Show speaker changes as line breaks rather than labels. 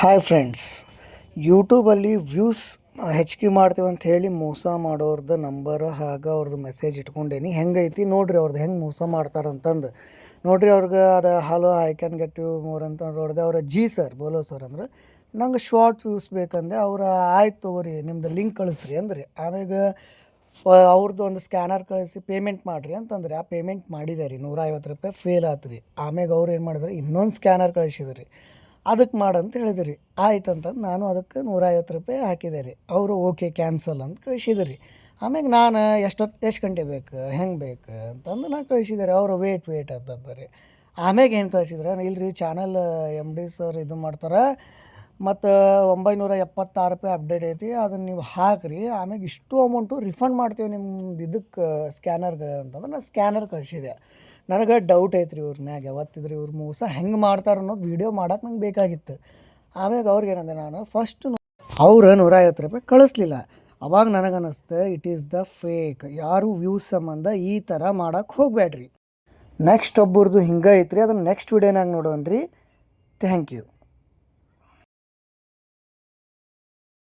Hi friends ಯೂಟ್ಯೂಬಲ್ಲಿ views ಹೆಚ್ಚಿಗೆ ಮಾಡ್ತೀವಿ ಅಂತ ಹೇಳಿ ಮೋಸ ಮಾಡೋರ್ದು ನಂಬರ್ ಹಾಗೆ ಅವ್ರದ್ದು ಮೆಸೇಜ್ ಇಟ್ಕೊಂಡೇನಿ. ಹೆಂಗೈತಿ? ನೋಡ್ರಿ ಅವ್ರದ್ದು ಹೆಂಗೆ ಮೋಸ ಮಾಡ್ತಾರಂತಂದು ನೋಡ್ರಿ ಅವ್ರಿಗೆ ಅದು hello I can get you more ಅಂತ ನೋಡಿದೆ ಅವರ, ಜಿ ಸರ್ ಬೋಲೋ ಸರ್ ಅಂದ್ರೆ, ನಂಗೆ ಶಾರ್ಟ್ ವ್ಯೂಸ್ ಬೇಕಂದೆ, ಅವ್ರ ಆಯ್ತು ತಗೋರಿ, ನಿಮ್ದು ಲಿಂಕ್ ಕಳಿಸ್ರಿ ಅಂದ್ರಿ. ಆಮೇಗ ಅವ್ರದ್ದು ಒಂದು ಸ್ಕ್ಯಾನರ್ ಕಳಿಸಿ ಪೇಮೆಂಟ್ ಮಾಡಿರಿ ಅಂತಂದ್ರೆ. ಆ ಪೇಮೆಂಟ್ ಮಾಡಿದೆ ರೀ ನೂರ ಐವತ್ತು ರೂಪಾಯಿ ಫೇಲ್ ಆತು ರೀ ಆಮ್ಯಾಗ ಅವ್ರು ಏನು ಮಾಡಿದ್ರು, ಇನ್ನೊಂದು ಸ್ಕ್ಯಾನರ್ ಕಳಿಸಿದ್ರಿ. ಅದಕ್ಕೆ ಮಾಡಂತ ಹೇಳಿದ್ರಿ. ರೀ ಆಯ್ತು ಅಂತಂದು ನಾನು ಅದಕ್ಕೆ ನೂರ ಐವತ್ತು ರೂಪಾಯಿ ಹಾಕಿದೆ ರೀ. ಅವರು ಓಕೆ ಕ್ಯಾನ್ಸಲ್ ಅಂತ ಕಳಿಸಿದ್ರಿ ರೀ. ಆಮ್ಯಾಗ ನಾನು ಎಷ್ಟೊತ್ತು ಎಷ್ಟು ಗಂಟೆ ಬೇಕು, ಹೆಂಗೆ ಬೇಕು ಅಂತಂದು ನಾನು ರೀ. ಅವರು ವೇಟ್ ವೇಟ್ ಅಂತಂದರೆ ಆಮ್ಯಾಗ ಏನು ಕಳಿಸಿದ್ರೆ ಇಲ್ರಿ ಚಾನಲ್ ಎಂ ಡಿ ಸರ್ ಇದು ಮಾಡ್ತಾರೆ. ಮತ್ತು ಒಂಬೈನೂರ ಎಪ್ಪತ್ತಾರು ರೂಪಾಯಿ ಅಪ್ಡೇಟ್ ಐತಿ. ಅದನ್ನು ನೀವು ಹಾಕಿರಿ. ಆಮ್ಯಾಗ ಇಷ್ಟು ಅಮೌಂಟು ರಿಫಂಡ್ ಮಾಡ್ತೀವಿ ನಿಮ್ದು ಇದಕ್ಕೆ ಸ್ಕ್ಯಾನರ್ಗೆ ಅಂತಂದ್ರೆ ನಾನು ಸ್ಕ್ಯಾನರ್ ಕಳಿಸಿದೆ. ನನಗೆ ಡೌಟ್ ಐತೆ ರೀ ಇವ್ರ ಮ್ಯಾಗ. ಯಾವತ್ತಿದ್ರೆ ಇವ್ರ ಮೋಸ ಹೆಂಗೆ ಮಾಡ್ತಾರೆ ಅನ್ನೋದು ವೀಡಿಯೋ ಮಾಡಕ್ಕೆ ನಂಗೆ ಬೇಕಾಗಿತ್ತು. ಆಮ್ಯಾಗ ಅವ್ರಿಗೆ ಏನಂದೆ ನಾನು ಫಸ್ಟ್ ಅವ್ರು ನೂರ ಐವತ್ತು ರೂಪಾಯಿ ಕಳಿಸ್ಲಿಲ್ಲ. ಅವಾಗ ನನಗೆ ಅನ್ನಿಸ್ತು ಇಟ್ ಈಸ್ ದ ಫೇಕ್ ಯಾರು ವ್ಯೂಸ್ ಸಂಬಂಧ ಈ ಥರ ಮಾಡಕ್ಕೆ ಹೋಗ್ಬೇಡ್ರಿ ನೆಕ್ಸ್ಟ್ ಒಬ್ಬರದು ಹಿಂಗೆ ಐತ್ರಿ. ಅದನ್ನು ನೆಕ್ಸ್ಟ್ ವೀಡಿಯೋನಾಗ ನೋಡೋಣ ರೀ ಥ್ಯಾಂಕ್ ಯು